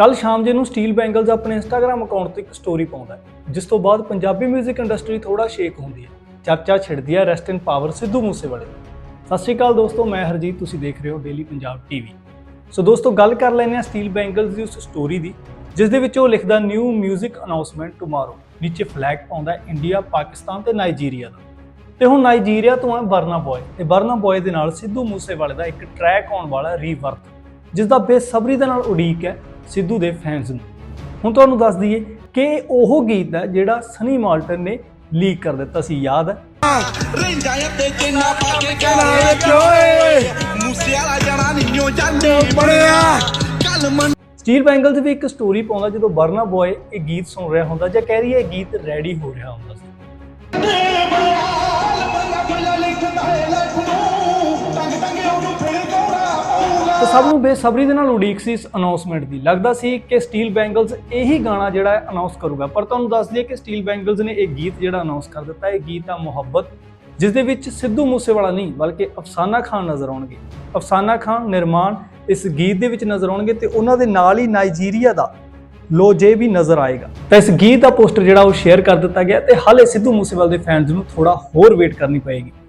ਕੱਲ ਸ਼ਾਮ ਜੇ ਨੂੰ ਸਟੀਲ ਬੈਂਗਲਸ ਆਪਣੇ ਇੰਸਟਾਗ੍ਰam ਅਕਾਊਂਟ ਤੇ ਇੱਕ ਸਟੋਰੀ ਪਾਉਂਦਾ ਹੈ, ਜਿਸ ਤੋਂ ਬਾਅਦ ਪੰਜਾਬੀ 뮤직 ਇੰਡਸਟਰੀ ਥੋੜਾ ਸ਼ੇਕ ਹੁੰਦੀ ਹੈ। ਚਰਚਾ ਛਿੜਦੀ ਹੈ ਰੈਸਟ ਇਨ ਪਾਵਰ ਸਿੱਧੂ ਮੂਸੇਵਾਲੇ ਸਤਿ ਸ਼੍ਰੀ ਅਕਾਲ ਦੋਸਤੋ, ਮੈਂ ਹਰਜੀਤ, ਤੁਸੀਂ ਦੇਖ ਰਹੇ ਹੋ ਡੇਲੀ ਪੰਜਾਬ ਟੀਵੀ ਸੋ ਦੋਸਤੋ, ਗੱਲ ਕਰ ਲੈਂਦੇ ਹਾਂ ਸਟੀਲ ਬੈਂਗਲਸ ਦੀ ਉਸ ਸਟੋਰੀ ਦੀ, ਜਿਸ ਦੇ ਵਿੱਚ ਉਹ ਲਿਖਦਾ ਨਿਊ 뮤직 ਅਨਾਉਂਸਮੈਂਟ ਟੁਮਾਰੋ ਨੀਚੇ ਫਲੈਗ ਪਾਉਂਦਾ ਇੰਡੀਆ ਪਾਕਿਸਤਾਨ ਤੇ ਨਾਈਜੀਰੀਆ ਦਾ। ਤੇ ਹੁਣ ਨਾਈਜੀਰੀਆ ਤੋਂ ਹੈ ਬਰਨਾ ਬॉय ਤੇ ਬਰਨਾ ਬॉय ਦੇ ਨਾਲ ਸਿੱਧੂ ਮੂਸੇਵਾਲੇ ਦਾ ਇੱਕ ਟਰੈਕ ਆਉਣ ਵਾਲਾ ਰੀਵਰਥ ਜਿਸ ਦਾ ਬੇਸਬਰੀ ਦੇ ਨਾਲ ਉਡੀਕ ਹੈ। ਸਿੱਧੂ ਦੇ ਫੈਨਸ ਨੂੰ। ਹੁਣ ਤੁਹਾਨੂੰ ਦੱਸ ਦਈਏ ਕਿ ਉਹ ਗੀਤ ਹੈ ਜਿਹੜਾ ਸਨੀ ਮਾਲਟਨ ਨੇ ਲੀਕ ਕਰ ਦਿੱਤਾ ਸੀ ਯਾਦ ਹੈ? ਰਹਿੰਦਾ ਏ ਤੇ ਚੇਨਾ ਪਾ ਕੇ ਕਹਿਣਾ ਵਿੱਚ ਓਏ? ਮੂਸੇ ਵਾਲਾ ਜਾਣਾ ਨਿਓ ਜਾਂਦੇ ਬਣਿਆ? ਕੱਲ ਮਨ ਸਟੀਲ ਬੈਂਗਲਸ ਵੀ ਇੱਕ ਸਟੋਰੀ ਪਾਉਂਦਾ ਜਦੋਂ ਬਰਨਾ ਬॉय ਇਹ ਗੀਤ ਸੁਣ ਰਿਹਾ ਹੁੰਦਾ ਜਾਂ ਕਹਿ ਰਹੀ ਹੈ ਇਹ ਗੀਤ ਰੈਡੀ ਹੋ ਰਿਹਾ ਹੁੰਦਾ ਸੀ। ਤਾਂ ਸਭ ਨੂੰ ਬੇਸਬਰੀ ਦੇ ਨਾਲ ਉਡੀਕ ਸੀ ਇਸ ਅਨਾਉਂਸਮੈਂਟ ਦੀ। ਲੱਗਦਾ ਸੀ ਕਿ ਸਟੀਲ ਬੈਂਗਲਸ ਇਹੀ ਗਾਣਾ ਜਿਹੜਾ ਹੈ ਅਨਾਉਂਸ ਕਰੂਗਾ। ਪਰ ਤੁਹਾਨੂੰ ਦੱਸ ਦਈਏ ਕਿ ਸਟੀਲ ਬੈਂਗਲਸ ਨੇ ਇਹ ਗੀਤ ਜਿਹੜਾ ਅਨਾਉਂਸ ਕਰ ਦਿੱਤਾ, ਇਹ ਗੀਤ ਆ ਮੁਹੱਬਤ, ਜਿਸ ਦੇ ਵਿੱਚ ਸਿੱਧੂ ਮੂਸੇਵਾਲਾ ਨਹੀਂ, ਬਲਕਿ ਅਫਸਾਨਾ ਖਾਨ ਨਜ਼ਰ ਆਉਣਗੇ। ਅਫਸਾਨਾ ਖਾਨ, ਨਿਰਮਾਣ ਇਸ ਗੀਤ ਦੇ ਵਿੱਚ ਨਜ਼ਰ ਆਉਣਗੇ ਤੇ ਉਹਨਾਂ ਦੇ ਨਾਲ ਹੀ ਨਾਈਜੀਰੀਆ ਦਾ ਲੋਜੇ ਵੀ ਨਜ਼ਰ ਆਏਗਾ। ਤਾਂ ਇਸ ਗੀਤ ਦਾ ਪੋਸਟਰ ਜਿਹੜਾ ਉਹ ਸ਼ੇਅਰ ਕਰ ਦਿੱਤਾ ਗਿਆ ਤੇ ਹਾਲੇ ਸਿੱਧੂ ਮੂਸੇਵਾਲੇ ਦੇ ਫੈਨਸ ਨੂੰ ਥੋੜਾ ਹੋਰ ਵੇਟ ਕਰਨੀ ਪਏਗੀ।